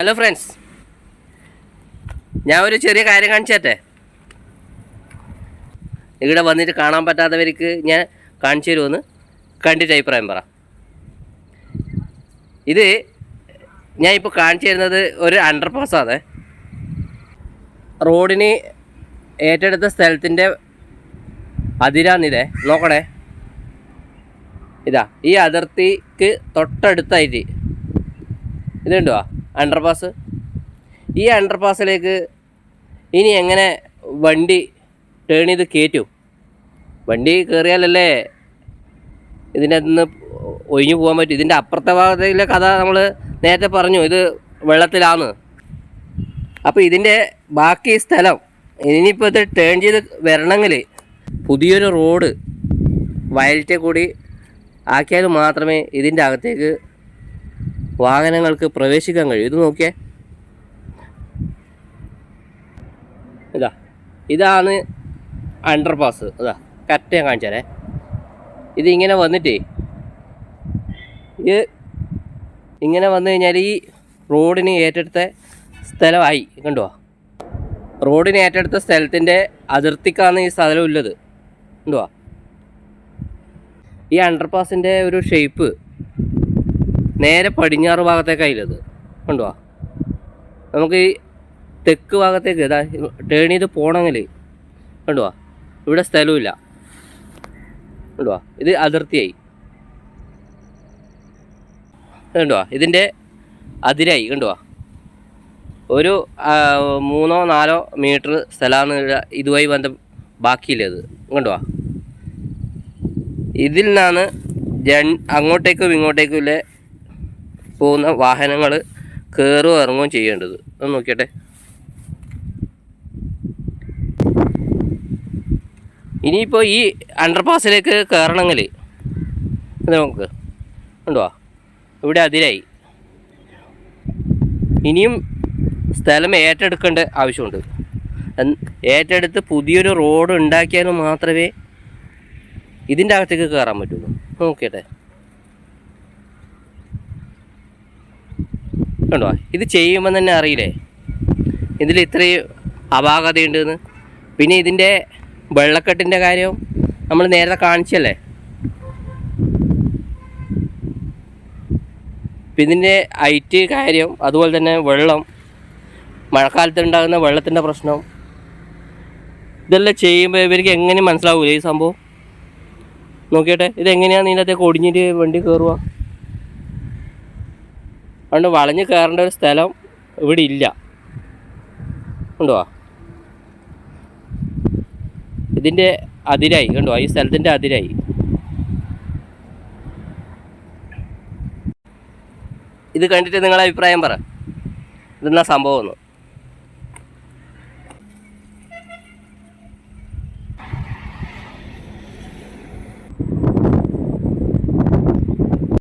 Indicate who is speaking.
Speaker 1: Hello friends ഞാൻ ഒരു ചെറിയ കാര്യം കാണിച്ചേട്ടെ. ഇവിടെ വന്നിട്ട് കാണാൻ പറ്റാത്തവർക്ക് ഞാൻ കാണിച്ചു തരുമെന്ന് കണ്ടിട്ട് അഭിപ്രായം പറ. ഇത് ഞാൻ ഇപ്പോൾ കാണിച്ചു തരുന്നത് ഒരു അണ്ടർ പാസ്സാണ് റോഡിന് ഏറ്റെടുത്ത സ്ഥലത്തിന്റെ അതിരാന്നിതേ നോക്കണേ. ഇതാ ഈ അതിർത്തിക്ക് തൊട്ടടുത്തായിട്ട്. ഇതുണ്ടോ അണ്ടർപാസ് ഈ അണ്ടർപാസിലേക്ക് ഇനി എങ്ങനെ വണ്ടി ടേൺ ചെയ്ത് കയറ്റും വണ്ടി കയറിയാലല്ലേ ഇതിന്റെ നിന്ന് ഒഴിഞ്ഞു പോകാൻ പറ്റും? ഇതിന്റെ അപ്പുറത്തെ ഭാഗത്തിലെ കഥ നമ്മൾ നേരത്തെ പറഞ്ഞു ഇത് വെള്ളത്തിലാണ് അപ്പോൾ ഇതിന്റെ ബാക്കി സ്ഥലം ഇനിയിപ്പോൾ ഇത് ടേൺ ചെയ്ത് വരണമെങ്കിൽ പുതിയൊരു റോഡ് വയലിറ്റെ കൂടി ആക്കിയാൽ മാത്രമേ ഇതിന്റെ അകത്തേക്ക് വാഹനങ്ങൾക്ക് പ്രവേശിക്കാൻ കഴിയും. ഇത് നോക്കിയേ. ഇതാ. ഇതാണ് അണ്ടർപാസ് ഇതാ. കറക്റ്റ് ഞാൻ കാണിച്ചാലേ ഇതിങ്ങനെ വന്നിട്ടേ ഇത് ഇങ്ങനെ വന്നു കഴിഞ്ഞാൽ ഈ റോഡിന് ഏറ്റെടുത്ത സ്ഥലമായി. കണ്ടുവാ റോഡിന് ഏറ്റെടുത്ത സ്ഥലത്തിന്റെ അതിർത്തിക്കാണ് ഈ സ്ഥലം ഉള്ളത്. കണ്ടുവാ ഈ അണ്ടർപാസിന്റെ ഒരു ഷേപ്പ് നേരെ പടിഞ്ഞാറ് ഭാഗത്തേക്കായില്ലത് കണ്ടുവാ. നമുക്ക് ഈ തെക്ക് ഭാഗത്തേക്ക് ഇതാ ടേൺ ചെയ്ത് പോകണമെങ്കിൽ കണ്ടുവാ. ഇവിടെ സ്ഥലമില്ല കണ്ടുവാ. ഇത് അതിർത്തിയായി. കണ്ടുവാ. ഇതിന്റെ അതിരായി. കണ്ടുവാ. ഒരു മൂന്നോ നാലോ മീറ്റർ സ്ഥലമാണ് ഇതുമായി ബന്ധം ബാക്കിയില്ലത് കണ്ടുവാ. ഇതിൽ നിന്നാണ് അങ്ങോട്ടേക്കും ഇങ്ങോട്ടേക്കും ഉള്ള പോകുന്ന വാഹനങ്ങൾ കയറുകയോ ഇറങ്ങുകയും ചെയ്യേണ്ടത്. ഒന്ന് നോക്കിയട്ടെ. ഇനിയിപ്പോൾ ഈ അണ്ടർപാസിലേക്ക് കയറണമെങ്കിൽ ഇത് നമുക്ക് ഉണ്ടോ? ഇവിടെ അതിരായി. ഇനിയും സ്ഥലം ഏറ്റെടുക്കേണ്ട ആവശ്യമുണ്ട്. ഏറ്റെടുത്ത് പുതിയൊരു റോഡ് ഉണ്ടാക്കിയാൽ മാത്രമേ ഇതിന്റെ അകത്തേക്ക് കയറാൻ പറ്റുള്ളൂ. നോക്കിയട്ടെ. കണ്ടോ? ഇത് ചെയ്യുമ്പോൾ തന്നെ അറിയില്ലേ? ഇതിൽ ഇത്രയും അപാകതയുണ്ടെന്ന്. പിന്നെ ഇതിന്റെ വെള്ളക്കെട്ടിന്റെ കാര്യം നമ്മൾ നേരത്തെ കാണിച്ചല്ലേ? ഇതിന്റെ ഐറ്റ് കാര്യം അതുപോലെ തന്നെ വെള്ളം മഴക്കാലത്ത് ഉണ്ടാകുന്ന വെള്ളത്തിന്റെ പ്രശ്നം ഇതെല്ലാം ചെയ്യുമ്പോൾ ഇവർക്ക് എങ്ങനെ മനസ്സിലാവൂലേ ഈ സംഭവം? നോക്കിയട്ടെ ഇതെങ്ങനെയാണ് ഇതിനകത്തേക്ക് ഒടിഞ്ഞിട്ട് വണ്ടി കയറുക അതുകൊണ്ട് വളഞ്ഞ് കയറേണ്ട ഒരു സ്ഥലം ഇവിടെ ഇല്ല. കണ്ടുവാ ഇതിന്റെ അതിരായി കണ്ടോ? ഈ സ്ഥലത്തിന്റെ അതിരായി. ഇത് കണ്ടിട്ട് നിങ്ങളെ അഭിപ്രായം പറ. ഇതെന്നാ സംഭവം